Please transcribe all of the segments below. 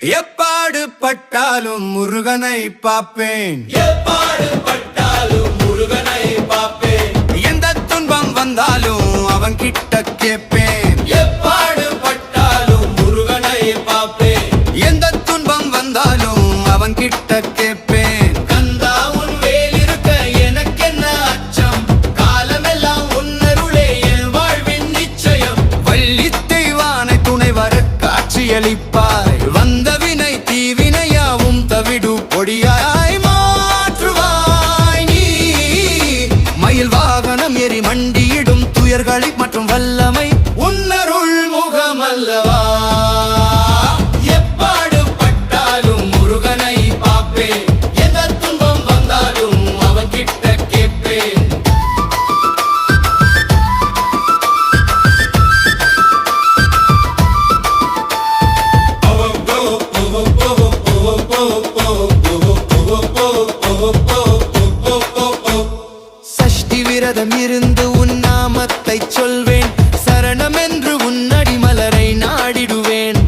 எப்பாடு பட்டாலும் முருகனை பாப்பேன் எப்பாடு பட்டாலும் முருகனை பார்ப்பேன். எந்த துன்பம் வந்தாலும் அவன் கிட்ட கேட்பேன். எப்பாடு பட்டாலும் முருகனை பார்ப்பேன் எந்த துன்பம் வந்தாலும் அவன் கிட்ட கேட்பேன். கந்தா உன் வேலிருக்க எனக்கென்ன அச்சம்? காலமெல்லாம் உன்னருளே என் வாழ்வின் நிச்சயம். வள்ளி தெய்வானை துணை வர காட்சியளிப்பாய் வல்லமை சஷ்டி விரதம் இருந்து உன் நாமத்தை சொல்வேன். சரணம் என்று உன் அடிமலரை நாடிடுவேன்.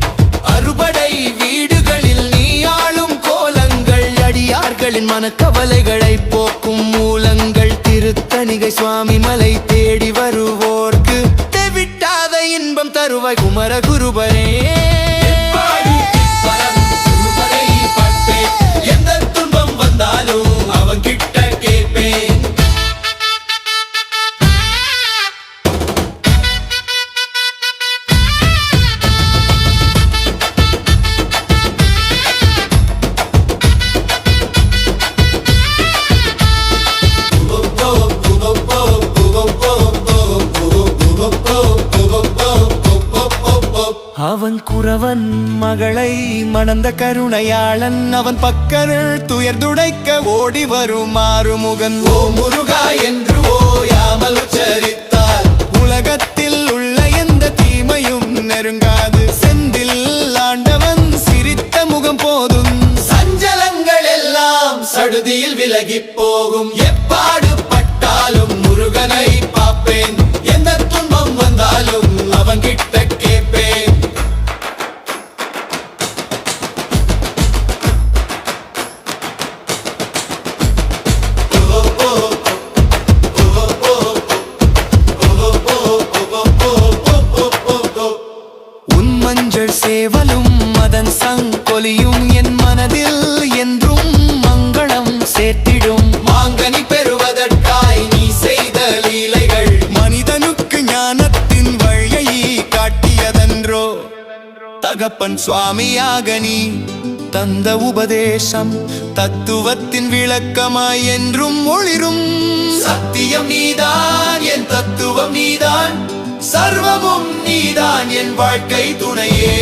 அறுபடை வீடுகளில் நீ ஆளும் கோலங்கள் அடியார்களின் மனக்கவலைகளை போக்கும் மூலங்கள். திருத்தணிகை சுவாமி மலை தேடி வருவோர்க்கு. தெவிட்டாத இன்பம் தருவாய் குமர குருபரே அவன் குறவன் மகளை மணந்த கருணையாளன். அவன் பக்கருள் துயர் துடைக்க ஓடி வரும் மாறுமுகன் ஓ முருகா என்று ஓயாமல் உச்சரித்தால் உலகத்தில் உள்ள எந்த தீமையும் நெருங்காது. செந்தில் ஆண்டவன் சிரித்த முகம் போதும். சஞ்சலங்கள் எல்லாம் சடுதியில் விலகி போகும். எப்பாடு பட்டாலும் முருகனை பார்ப்பேன். எந்த துன்பம் வந்தாலும் தகப்பன் சுவாமியாக நீ தந்த உபதேசம் தத்துவத்தின் விளக்கமாய் என்றும் ஒளிரும். சத்தியம் நீதான் என் தத்துவம் நீதான் சர்வமும் நீதான் என் வாழ்க்கை துணையே.